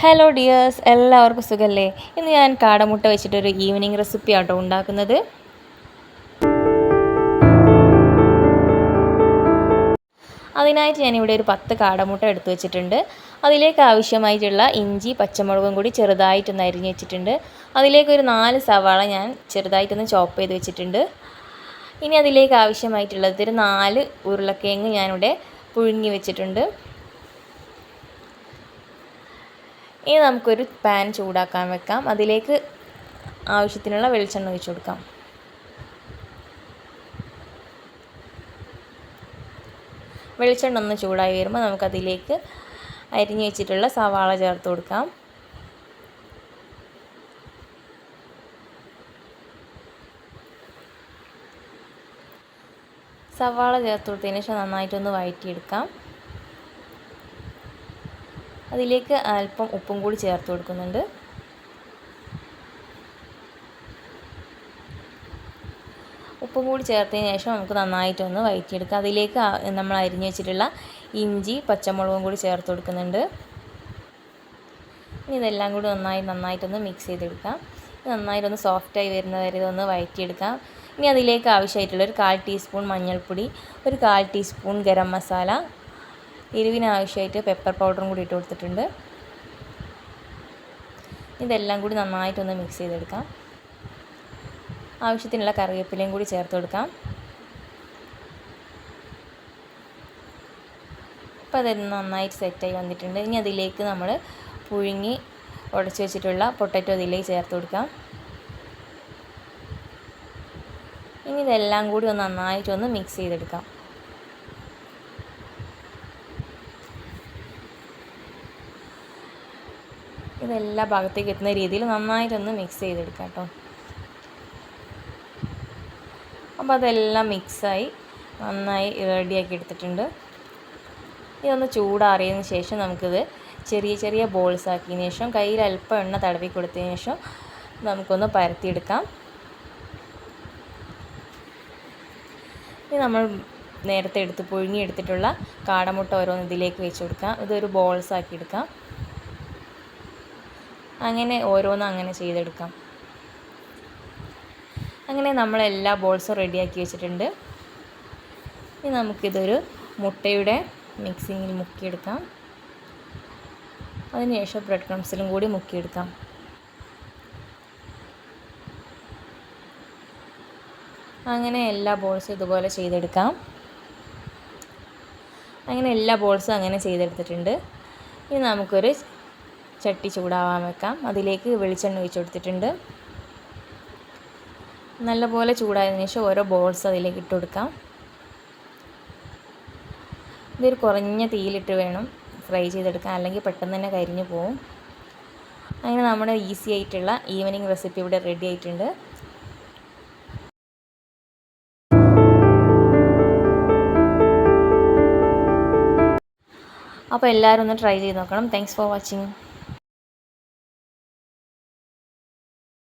Hello dears എല്ലാവർക്കും സുഖമല്ലേ ഇന്ന് ഞാൻ കാടമുട്ട വെച്ചിട്ടൊരു ഈവനിങ് റെസിപ്പി ആട്ടോ ഉണ്ടാക്കുന്നത്. അതിനായിട്ട് ഞാനിവിടെ ഒരു പത്ത് കാടമുട്ട എടുത്തു വെച്ചിട്ടുണ്ട്. അതിലേക്ക് ആവശ്യമായിട്ടുള്ള ഇഞ്ചി പച്ചമുളകും കൂടി ചെറുതായിട്ടൊന്ന് അരിഞ്ഞ് വെച്ചിട്ടുണ്ട്. അതിലേക്ക് ഒരു നാല് സവാള ഞാൻ ചെറുതായിട്ടൊന്ന് ചോപ്പ് ചെയ്ത് വെച്ചിട്ടുണ്ട്. ഇനി അതിലേക്ക് ആവശ്യമായിട്ടുള്ളത് ഒരു നാല് ഉരുളക്കിഴങ്ങ് ഞാനിവിടെ പുഴുങ്ങി വെച്ചിട്ടുണ്ട്. ഇനി നമുക്കൊരു പാൻ ചൂടാക്കാൻ വെക്കാം. അതിലേക്ക് ആവശ്യത്തിനുള്ള വെളിച്ചെണ്ണ ഒഴിച്ചു കൊടുക്കാം. വെളിച്ചെണ്ണ ഒന്ന് ചൂടായി വരുമ്പോൾ നമുക്കതിലേക്ക് അരിഞ്ഞു വെച്ചിട്ടുള്ള സവാള ചേർത്ത് കൊടുക്കാം. സവാള ചേർത്ത് കൊടുത്തതിന് ശേഷം നന്നായിട്ടൊന്ന് വഴറ്റിയെടുക്കാം. അതിലേക്ക് അല്പം ഉപ്പും കൂടി ചേർത്ത് കൊടുക്കുന്നുണ്ട്. ഉപ്പും കൂടി ചേർത്തതിന് ശേഷം നമുക്ക് നന്നായിട്ടൊന്ന് വഴറ്റിയെടുക്കാം അതിലേക്ക് നമ്മൾ അരിഞ്ഞു വെച്ചിട്ടുള്ള ഇഞ്ചി പച്ചമുളകും കൂടി ചേർത്ത് കൊടുക്കുന്നുണ്ട്. ഇനി ഇതെല്ലാം കൂടി നന്നായി നന്നായിട്ടൊന്ന് മിക്സ് ചെയ്തെടുക്കാം. നന്നായിട്ടൊന്ന് സോഫ്റ്റായി വരുന്ന വരെ ഇതൊന്ന് വഴറ്റിയെടുക്കാം ഇനി അതിലേക്ക് ആവശ്യമായിട്ടുള്ള ഒരു കാൽ ടീസ്പൂൺ മഞ്ഞൾപ്പൊടി ഒരു കാൽ ടീസ്പൂൺ ഗരം മസാല എരിവിന് ആവശ്യമായിട്ട് പെപ്പർ പൗഡറും കൂടി ഇട്ട് കൊടുത്തിട്ടുണ്ട്. ഇതെല്ലാം കൂടി നന്നായിട്ടൊന്ന് മിക്സ് ചെയ്തെടുക്കാം. ആവശ്യത്തിനുള്ള കറിവേപ്പിലയും കൂടി ചേർത്ത് കൊടുക്കാം. അപ്പോൾ അത് നന്നായിട്ട് സെറ്റായി വന്നിട്ടുണ്ട്. ഇനി അതിലേക്ക് നമ്മൾ പുഴുങ്ങി ഉടച്ച് വെച്ചിട്ടുള്ള പൊട്ടറ്റോ അതിലേക്ക് ചേർത്ത് കൊടുക്കാം. ഇനി ഇതെല്ലാം കൂടി ഒന്ന് നന്നായിട്ടൊന്ന് മിക്സ് ചെയ്തെടുക്കാം. ഇതെല്ലാ ഭാഗത്തേക്ക് എത്തുന്ന രീതിയിൽ നന്നായിട്ടൊന്ന് മിക്സ് ചെയ്തെടുക്കാം കേട്ടോ. അപ്പോൾ അതെല്ലാം മിക്സായി നന്നായി റെഡിയാക്കി എടുത്തിട്ടുണ്ട്. ഇതൊന്ന് ചൂടാറിയതിന് ശേഷം നമുക്കിത് ചെറിയ ചെറിയ ബോൾസ് ആക്കിയതിന് ശേഷം കയ്യിൽ അല്പം എണ്ണ തടവി കൊടുത്തതിന് ശേഷം നമുക്കൊന്ന് പരത്തിയെടുക്കാം. ഇനി നമ്മൾ നേരത്തെ എടുത്ത് പുഴുങ്ങി എടുത്തിട്ടുള്ള കാടമുട്ട ഓരോന്ന് ഇതിലേക്ക് വെച്ച് കൊടുക്കാം. ഇതൊരു ബോൾസ് ആക്കി എടുക്കാം. അങ്ങനെ ഓരോന്നും അങ്ങനെ ചെയ്തെടുക്കാം. അങ്ങനെ നമ്മൾ എല്ലാ ബോൾസും റെഡിയാക്കി വെച്ചിട്ടുണ്ട്. ഇനി നമുക്കിതൊരു മുട്ടയുടെ മിക്സിങ്ങിൽ മുക്കിയെടുക്കാം. അതിനുശേഷം ബ്രെഡ് ക്രംസിലും കൂടി മുക്കിയെടുക്കാം. അങ്ങനെ എല്ലാ ബോൾസും ഇതുപോലെ ചെയ്തെടുക്കാം. അങ്ങനെ എല്ലാ ബോൾസും അങ്ങനെ ചെയ്തെടുത്തിട്ടുണ്ട്. ഇനി നമുക്കൊരു ചട്ടി ചൂടാവാൻ വെക്കാം. അതിലേക്ക് വെളിച്ചെണ്ണ ഒഴിച്ച് കൊടുത്തിട്ടുണ്ട്. നല്ലപോലെ ചൂടായതിനു ശേഷം ഓരോ ബോൾസ് അതിലേക്ക് ഇട്ട് കൊടുക്കാം. ഇതൊരു കുറഞ്ഞ തീയിലിട്ട് വേണം ഫ്രൈ ചെയ്തെടുക്കാൻ. അല്ലെങ്കിൽ പെട്ടെന്ന് തന്നെ കരിഞ്ഞു പോവും. അങ്ങനെ നമ്മുടെ ഈസി ആയിട്ടുള്ള ഈവനിങ് റെസിപ്പി ഇവിടെ റെഡി ആയിട്ടുണ്ട്. അപ്പോൾ എല്ലാവരും ഒന്ന് ട്രൈ ചെയ്ത് നോക്കണം. Thanks for watching